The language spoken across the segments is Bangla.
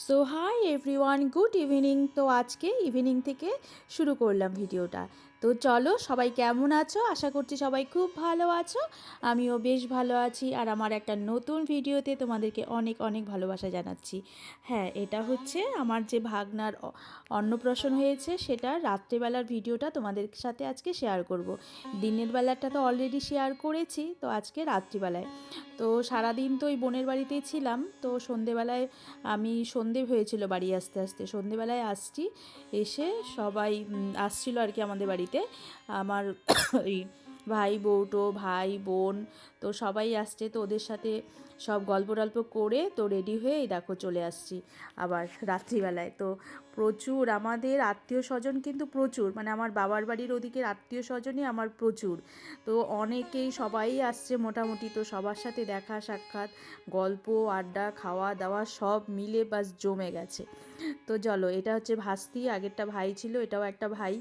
So hi everyone good evening তো আজকে ইভিনিং থেকে শুরু করলাম ভিডিওটা তো চলো, সবাই কেমন আছো? আশা করছি সবাই খুব ভালো আছো। আমিও বেশ ভালো আছি আর আমার একটা নতুন ভিডিওতে তোমাদেরকে অনেক অনেক ভালোবাসা জানাচ্ছি। হ্যাঁ এটা হচ্ছে আমার যে ভাগনার অন্নপ্রাশন হয়েছে, সেটা রাত্রেবেলার ভিডিওটা তোমাদের সাথে আজকে শেয়ার করব। দিনের বেলাটা তো অলরেডি শেয়ার করেছি, তো আজকে রাত্রিবেলায়। তো সারাদিন তো ওই বোনের বাড়িতেই ছিলাম, তো সন্ধেবেলায় আমি সন্ধে হয়েছিল বাড়ি আসতে আসতে। সন্ধেবেলায় আসছি, এসে সবাই আসছিল আর কি আমাদের বাড়িতে। আমার ওই ভাই বউটো ভাই, বোন তো সবাই আসছে তো ওদের সাথে সব গল্প টল্প করে তো রেডি হয়ে দেখো চলে আসছি আবার রাত্রিবেলায়। তো প্রচুর, আমাদের আত্মীয় স্বজন কিন্তু প্রচুর মানে আমার বাবার বাড়ির ওদিকের আত্মীয় স্বজনই আমার প্রচুর। তো অনেকেই সবাই আসছে মোটামুটি, তো সবার সাথে দেখা, সাক্ষাৎ, গল্প, আড্ডা, খাওয়া দাওয়া সব মিলে বাস জমে গেছে। তো চলো, এটা হচ্ছে ভাস্তি, আগেরটা ভাই ছিল, এটাও একটা ভাই।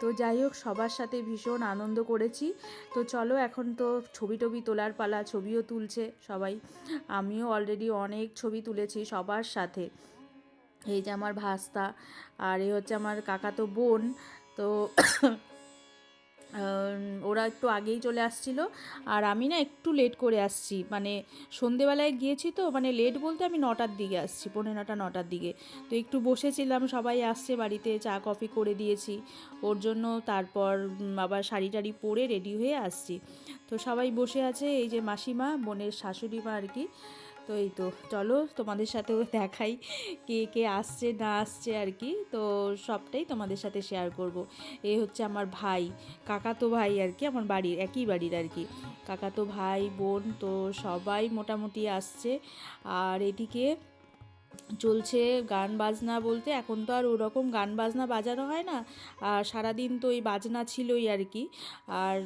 তো যাই হোক, সবার সাথে ভীষণ আনন্দ করেছি। তো চলো, এখন তো ছবি টবি তোলার পালা, ছবিও তুলছে সবাই। আমিও অলরেডি অনেক ছবি তুলেছি সবার সাথে। এই যে আমার ভাস্তা আর এই হচ্ছে আমার কাকাতো বোন। তো ওরা একটু আগেই চলে আসছিল আর আমি না একটু লেট করে আসছি। মানে সন্ধেবেলায় গিয়েছি তো মানে লেট বলতে আমি নটার দিকে আসছি, পৌনে নটা, নটার দিকে। তো একটু বসেছিলাম, সবাই আসছে বাড়িতে, চা কফি করে দিয়েছি। ওর জন্য তারপর আবার শাড়ি টাড়ি পরে রেডি হয়ে আসছি। তো সবাই বসে আছে, এই যে মাসিমা, বোনের শাশুড়ি মা আর কি। তো এই তো, চলো তোমাদের সাথেও দেখাই কে কে আসছে, না আসছে আর কি। তো সবটাই তোমাদের সাথে শেয়ার করব। এ হচ্ছে আমার ভাই কাকা তো ভাই আর কি, আমার বাড়ির, একই বাড়ির আর কি। কাকা তো ভাই, বোন তো সবাই মোটামুটি আসছে। আর এদিকে চলছে গান বাজনা বলতে, এখন তো আর ওরকম গান বাজনা বাজানো হয় না। আর সারাদিন তো ওই বাজনা ছিলই আর কি। আর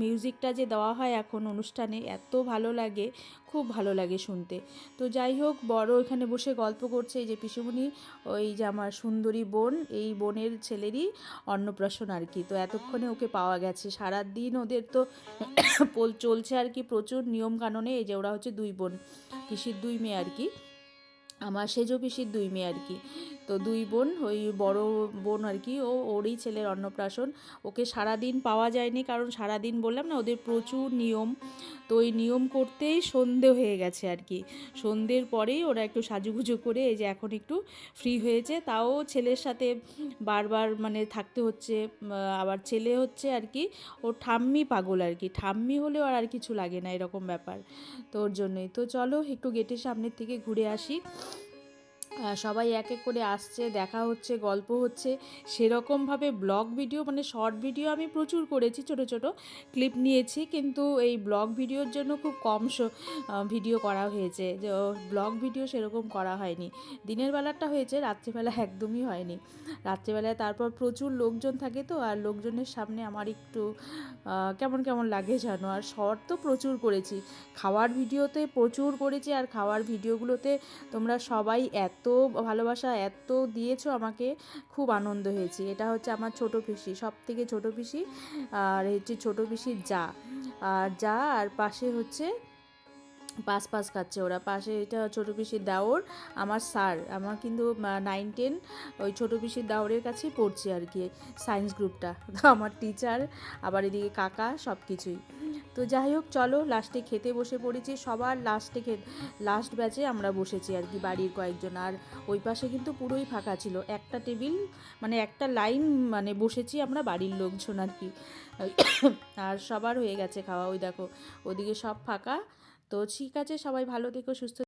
মিউজিকটা যে দেওয়া হয় এখন অনুষ্ঠানে এত ভালো লাগে, খুব ভালো লাগে শুনতে। তো যাই হোক, বড় এখানে বসে গল্প করছে এই যে পিসুমণি, ওই যে আমার সুন্দরী বোন, এই বোনের ছেলেরই অন্নপ্রাশন আর কি। তো এতক্ষণে ওকে পাওয়া গেছে। সারাদিন ওদের তো চলছে আর কি প্রচুর নিয়ম কানুনে এই যে ওরা হচ্ছে দুই বোন, পিসির দুই মেয়ে আর কি। আমার সেজ পিসির দুই মেয়ে আর কি। তো দুই বোন, ওই বড় বোন আর কি, ও ওরই ছেলের অন্নপ্রাশন। ওকে সারাদিন পাওয়া যায়নি, কারণ সারাদিন বললাম না, ওদের প্রচুর নিয়ম। তো ওই নিয়ম করতেই সন্ধে হয়ে গেছে আর কি। সন্ধ্যের পরেই ওরা একটু সাজুগুজু করে এই যে এখন একটু ফ্রি হয়েছে। তাও ছেলের সাথে বারবার মানে থাকতে হচ্ছে আবার ছেলে হচ্ছে আর কি, ওর ঠাম্মি পাগল আর কি। ঠাম্মি হলেও আর আর কিছু লাগে না, এরকম ব্যাপার। তো ওর জন্যই। তো চলো একটু গেটের সামনের থেকে ঘুরে আসি। সবাই এক এক করে আসছে, দেখা হচ্ছে, গল্প হচ্ছে। সেরকমভাবে ব্লগ ভিডিও মানে শর্ট ভিডিও আমি প্রচুর করেছি, ছোট ছোট ক্লিপ নিয়েছি। কিন্তু এই ব্লগ ভিডিওর জন্য খুব কম ভিডিও করা হয়েছে। যে ব্লগ ভিডিও সেরকম করা হয়নি। দিনের বেলাটা হয়েছে, রাত্রিবেলা একদমই হয়নি। রাত্রিবেলায় তারপর প্রচুর লোকজন থাকে তো, আর লোকজনের সামনে আমার একটু কেমন কেমন লাগে জানো আর শর্ট তো প্রচুর করেছি। খাওয়ার ভিডিওতে প্রচুর করেছি, আর খাওয়ার ভিডিওগুলোতে তোমরা সবাই এত ভালোবাসা এত দিয়েছ আমাকে, খুব আনন্দ হয়েছে। এটা হচ্ছে আমার ছোটো পিসি সব থেকে ছোটো পিসি, আর হচ্ছে ছোটো পিসির যা। আর যা, আর পাশে হচ্ছে পাস পাস খাচ্ছে ওরা। পাশে এটা ছোটো পিসির দাওর, আমার স্যার। আমার কিন্তু নাইন টেন ওই ছোটো পিসির দাওরের কাছেই পড়ছি আর কি সায়েন্স গ্রুপটা আমার টিচার আবার এদিকে কাকা সব কিছুই তো যাই হোক, চলো লাস্টে খেতে বসে পড়েছি। সবার লাস্টে খে লাস্ট ব্যাচে আমরা বসেছি আর কি, বাড়ির কয়েকজন। আর ওই পাশে কিন্তু পুরোই ফাঁকা ছিল। একটা টেবিল মানে একটা লাইন মানে বসেছি আমরা বাড়ির লোকজন আর কি। আর সবার হয়ে গেছে খাওয়া। ওই দেখো, ওদিকে সব ফাঁকা। তো ঠিক আছে সবাই ভালো থেকো সুস্থ